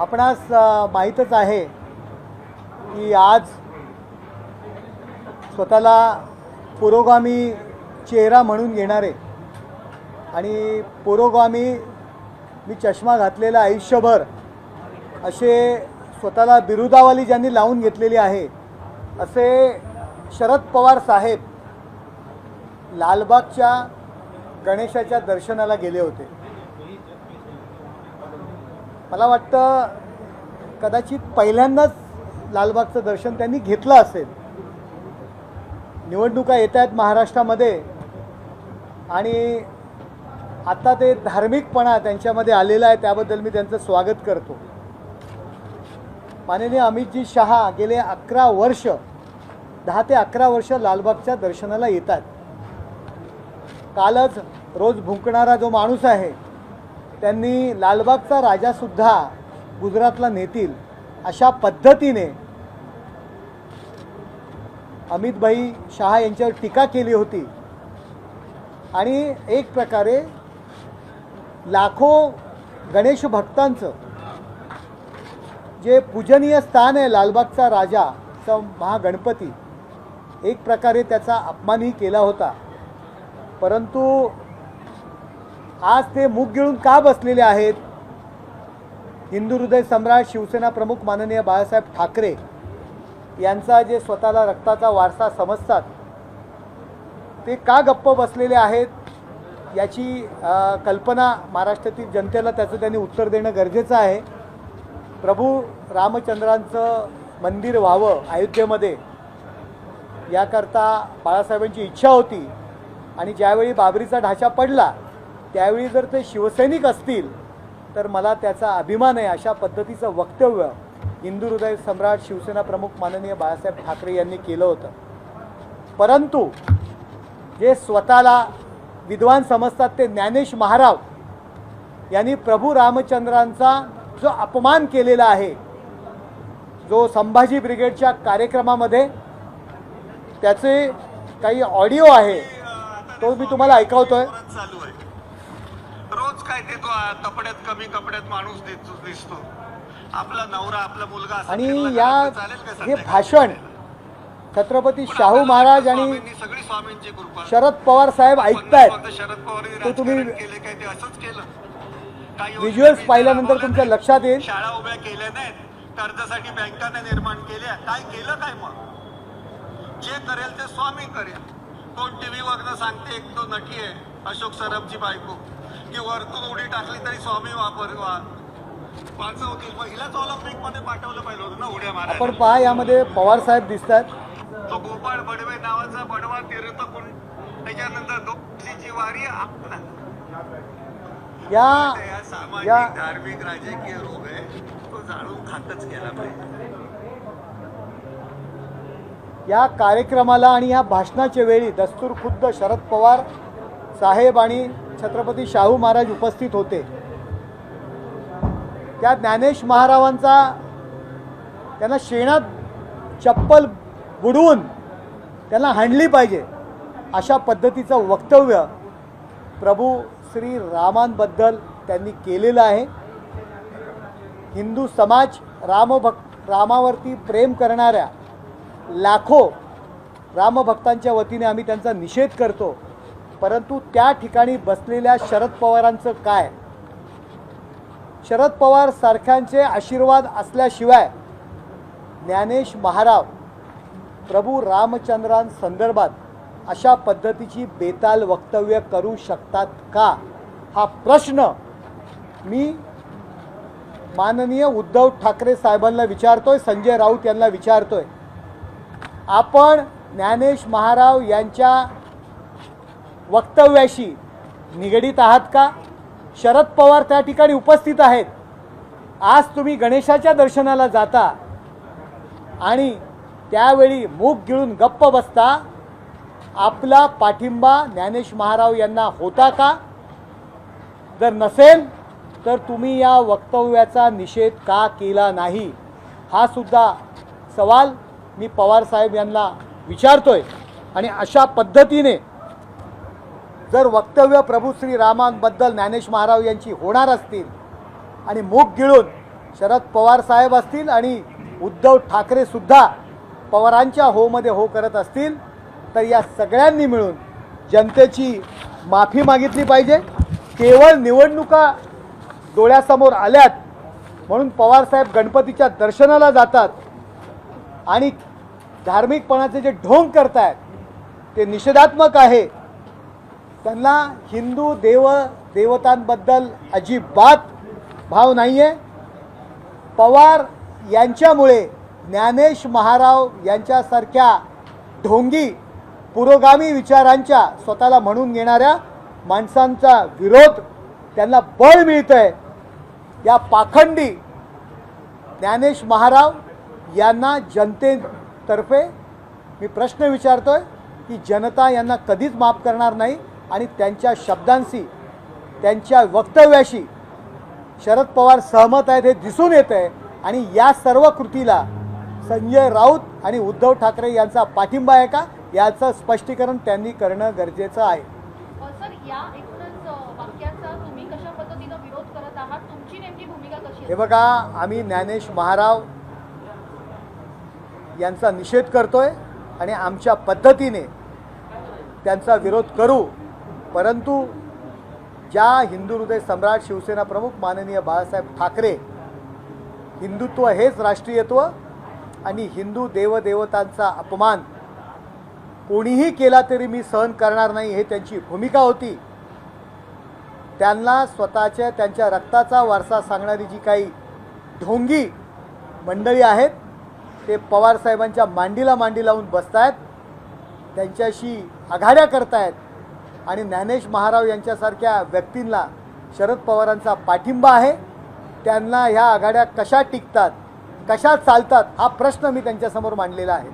आपणास माहीतच आहे की आज स्वतःला पुरोगामी चेहरा म्हणून घेणारे आणि पुरोगामी मी चष्मा घातलेला आयुष्यभर असे स्वतःला बिरुदावाली ज्यांनी लावून घेतलेली आहे असे शरद पवार साहेब लालबागच्या गणेशाच्या दर्शनाला गेले होते. मला वाटतं कदाचित पहिल्यांदाच लालबागचं दर्शन त्यांनी घेतलं असेल. निवडणुका येत आहेत महाराष्ट्रामध्ये आणि आता ते धार्मिकपणा त्यांच्यामध्ये आलेला आहे त्याबद्दल मी त्यांचं स्वागत करतो. माननीय अमितजी शहा गेले अकरा वर्ष दहा ते अकरा वर्ष लालबागच्या दर्शनाला येतात कालच रोज भुंकणारा जो माणूस आहे त्यांनी लालबागचा राजासुद्धा गुजरातला नेतील अशा पद्धतीने अमितभाई शहा यांच्यावर टीका केली होती. आणि एक प्रकारे लाखो गणेश भक्तांचं जे पूजनीय स्थान आहे लालबागचा राजा महागणपती एक प्रकारे त्याचा अपमानही केला होता. परंतु आज ते मूग गिळून का बसलेले आहेत? हिंदू हृदय सम्राट शिवसेना प्रमुख माननीय बाळासाहेब ठाकरे यांचा जे स्वतःला रक्ताचा वारसा समजतात ते का गप्प बसलेले आहेत याची कल्पना महाराष्ट्रातील जनतेला त्याचं त्यांनी उत्तर देणं गरजेचं आहे. प्रभू रामचंद्रांचं मंदिर व्हावं अयोध्येमध्ये याकरता बाळासाहेबांची इच्छा होती आणि ज्यावेळी बाबरीचा ढाचा पडला त्यावेळी जर ते शिवसैनिक असतील तर मला त्याचा अभिमान आहे अशा पद्धतीचं वक्तव्य हिंदू हृदय सम्राट शिवसेना प्रमुख माननीय बाळासाहेब ठाकरे यांनी केलं होतं. परंतु जे स्वतःला विद्वान समजतात ते ज्ञानेश महाराव यांनी प्रभू रामचंद्रांचा जो अपमान केलेला आहे जो संभाजी ब्रिगेडच्या कार्यक्रमामध्ये त्याचे काही ऑडिओ आहे तो मी तुम्हाला ऐकवतोय. काय ते कपड्यात कमी कपड्यात माणूस दिसतो. आपला नवरा आपला मुलगा आणि या हे? भाषण छत्रपती शाहू महाराज आणि सगळी स्वामींची कृपा. शरद पवार साहेब ऐकतायत. शरद पवारांनी तो तुम्ही केले काय ते असंच केलं. व्हिज्युअल्स पाहिल्यानंतर तुमच्या. लक्षात येईल. शाळा उभ्या केल्या नाहीत कर्जासाठी बँकाने निर्माण केल्या. काय केलं काय मग? जे करेल ते स्वामी करेल. कोण टीव्ही वरनं सांगते एक तो नटी आहे अशोक सरबची बायको. की वरतून उडी टाकली तरी स्वामी वापर वा वाचवतील. मग हिलाच ऑलिम्पिकमध्ये पाठवलं पाहिजे होतं ना उड्या आपण मारायला पहा यामध्ये पवार साहेब दिसतात तो गोपाळ बडवे नावाचा बडवा तीर्थ कुंड त्याच्यानंतर दोषीची वारी आपला या या- सामाजिक धार्मिक राजकीय रोग आहे. तो जाणून खातच केला पाहिजे. या कार्यक्रमाला आणि या भाषणाच्या वेळी दस्तूर खुद्द शरद पवार साहेब आणि छत्रपती शाहू महाराज उपस्थित होते. त्या ज्ञानेश महारावांचा त्यांना शेणात चप्पल बुडवून त्यांना हांडली पाहिजे अशा पद्धतीचं वक्तव्य प्रभू श्री रामांबद्दल त्यांनी केलेलं आहे. हिंदू समाज रामभक्त रामावरती प्रेम करणाऱ्या लाखो रामभक्तांच्या वतीने आम्ही त्यांचा निषेध करतो. परंतु त्या ठिकाणी बसलेल्या शरद पवारांचं काय? शरद पवार सारख्यांचे आशीर्वाद असल्याशिवाय ज्ञानेश महाराव प्रभू रामचंद्रांसंदर्भात अशा पद्धतीची बेताल वक्तव्य करू शकतात का? हा प्रश्न मी माननीय उद्धव ठाकरे साहेबांना विचारतोय संजय राऊत यांना विचारतोय. आपण ज्ञानेश महाराव यांच्या वक्तव्याशी निगडीत आहात का? शरद पवार त्या ठिकाणी उपस्थित आहेत. आज तुम्ही गणेशाच्या दर्शनाला जाता आणि त्यावेळी मूग गिळून गप्प बसता. आपला पाठिंबा ज्ञानेश महाराव यांना होता का? जर नसेल तर तुम्ही या वक्तव्याचा निषेध का केला नाही? हा सुद्धा सवाल मी पवार साहेब यांना विचारतोय. आणि अशा पद्धतीने जर वक्तव्य प्रभू श्री रामांबद्दल ज्ञानेश महाराव यांची होणार असतील आणि मूग गिळून शरद पवार साहेब असतील आणि उद्धव ठाकरे सुद्धा पवारांच्या होमध्ये हो करत असतील तर या सगळ्यांनी मिळून जनतेची माफी मागितली पाहिजे. केवळ निवडणुका डोळ्यासमोर आल्यात म्हणून पवारसाहेब गणपतीच्या दर्शनाला जातात आणि धार्मिकपणाचे जे ढोंग करतायत ते निषेधात्मक आहे. त्यांना हिंदू देव देवतांबद्दल अजिबात भाव नाही आहे पवार यांच्यामुळे ज्ञानेश महाराव यांच्यासारख्या ढोंगी पुरोगामी विचारांच्या स्वतःला म्हणून घेणाऱ्या माणसांचा विरोध त्यांना बळ मिळतं आहे या पाखंडी ज्ञानेश महाराव यांना जनतेतर्फे मी प्रश्न विचारतोय की जनता यांना कधीच माफ करणार नाही. आणि त्यांच्या शब्दांशी त्यांच्या वक्तव्याशी शरद पवार सहमत आहेत हे दिसून येत आहे. आणि या सर्व कृतीला संजय राऊत आणि उद्धव ठाकरे यांचा पाठिंबा आहे का? याचं स्पष्टीकरण त्यांनी करणं गरजेचं आहे. हे बघा आम्ही ज्ञानेश महाराव यांचा निषेध करतोय आणि आमच्या पद्धतीने त्यांचा विरोध करू. परंतु ज्या हिंदू हृदय सम्राट शिवसेना प्रमुख माननीय बाळासाहेब ठाकरे हिंदुत्व हेच राष्ट्रीयत्व आणि हिंदू देवदेवतांचा अपमान कोणीही केला तरी मी सहन करणार नाही हे त्यांची भूमिका होती. त्यांना स्वतःच्या त्यांच्या रक्ताचा वारसा सांगणारी जी काही ढोंगी मंडळी आहेत ते पवारसाहेबांच्या मांडीला मांडी लावून बसतायत त्यांच्याशी आघाड्या करतायत. आणि ज्ञानेश महाराव यांच्यासारख्या व्यक्तींना शरद पवारांचा पाठिंबा आहे. त्यांना ह्या आघाड्या कशा टिकतात कशा चालतात हा प्रश्न मी त्यांच्यासमोर मांडलेला आहे.